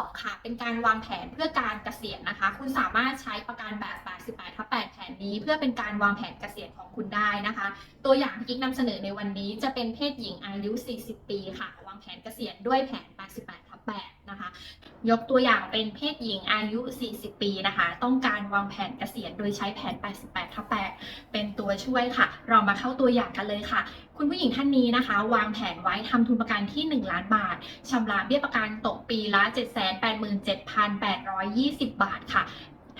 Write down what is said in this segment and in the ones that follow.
2 ค่ะ เป็นการวางแผนเพื่อการเกษียณนะคะ คุณสามารถใช้ประกันแบบ 88ทับ8แผนนี้ เพื่อเป็นการวางแผนเกษียณของคุณได้นะคะ ตัวอย่างที่กิ๊กนำเสนอในวันนี้จะเป็นเพศหญิงอายุ 40 ปีค่ะ วางแผนเกษียณด้วยแผน 88ทับ8นะคะ ยกตัวอย่างเป็นเพศหญิงอายุ 40 ปีนะคะ ต้องการวางแผนเกษียณโดยใช้แผน 88ทับ8เป็นตัวช่วยค่ะ เรามาเข้าตัวอย่างกันเลยค่ะ คุณผู้หญิงท่านนี้นะคะ วางแผนไว้ทำทุนประกันที่ 1 ล้านบาทชำระเบี้ยประกันตกปีละ 787,820 บาทค่ะ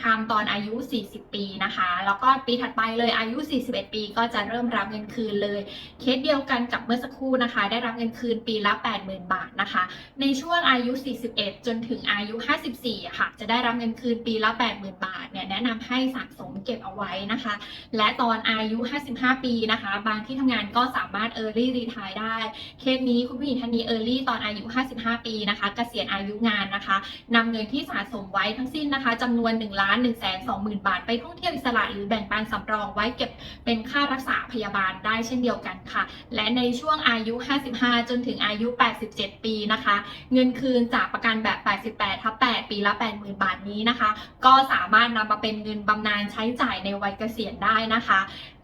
ทำตอนอายุ 40 ปีนะคะ แล้วก็ปีถัดไปเลยอายุ 41 ปี ก็จะเริ่มรับเงินคืนเลย เคสเดียวกันกับเมื่อสักครู่นะคะ ได้รับเงินคืนปีละ 80,000 บาทนะคะ ในช่วงอายุ 41 จนถึงอายุ 54 ค่ะ จะได้รับเงินคืนปีละ 80,000 บาท เนี่ย แนะนำให้สะสมเก็บเอาไว้นะคะ และตอนอายุ 55 ปีนะคะ บางที่ทำงานก็สามารถ Early Retire ได้ เคสนี้คุณผู้หญิงท่านนี้ Early ตอนอายุ 55 ปีนะคะ เกษียณอายุงานนะคะนำเงินที่สะสมไว้ทั้งสิ้นนะคะจำนวน1ล้านาน1 2 0 0 0 0 บาท ไปท่องเที่ยวอิสระหรือแบ่งปันสำรองไว้เก็บเป็นค่ารักษาพยาบาลได้เช่นเดียวกันค่ะ และในช่วงอายุ 55 จนถึงอายุ 87 ปีนะคะ เงินคืนจากประกันแบบ 88 ทับ 8 ปีละ 80,000 บาทนี้นะคะ ก็สามารถนำมาเป็นเงินบำนาญใช้จ่ายในวัยเกษียณได้นะคะ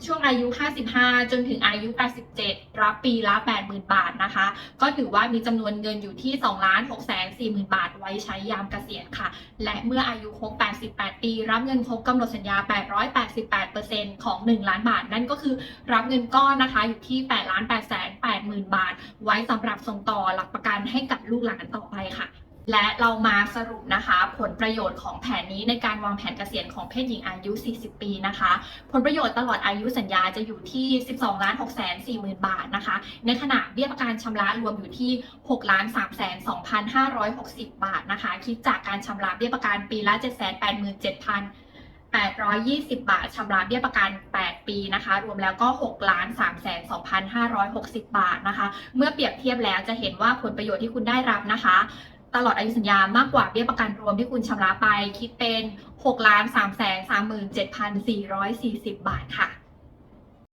ช่วงอายุ 55 จนถึงอายุ 87 รับปีละ 80,000 บาทนะคะ ก็ถือว่ามีจำนวนเงินอยู่ที่2 6 4 0 0 0 0 บาทไว้ใช้ยามเกษียณค่ะ และเมื่ออายุครบ88ปี รับเงินครบกำหนดสัญญา 888%ของ 1 ล้านบาท นั่นก็คือรับเงินก้อนนะคะอยู่ที่8 8 8 0 0 0 บาท ไว้สำหรับส่งต่อหลักประกันให้กับลูกหลานต่อไปค่ะ และเรามาสรุปนะคะ ผลประโยชน์ของแผนนี้ในการวางแผนเกษียณของเพศหญิงอายุ 40 ปีนะคะ ผลประโยชน์ตลอดอายุสัญญาจะอยู่ที่ 12ล้าน6แสน4หมื่นบาทนะคะ ในขณะเบี้ยประกันชำระรวมอยู่ที่6ล้าน3แสน2,560 บาทนะคะ คิดจากการชำระเบี้ยประกันปีละ 787,000 820 บาทชำระเบี้ยประกัน 8 ปีนะคะ รวมแล้วก็6ล้าน3แสน2,560 บาทนะคะ เมื่อเปรียบเทียบแล้วจะเห็นว่าผลประโยชน์ที่คุณได้รับนะคะ ตลอดอายุสัญญามากกว่าเบี้ยประกันรวมที่คุณชำระไป คิดเป็น6ล้าน3แสน37,440 บาทค่ะ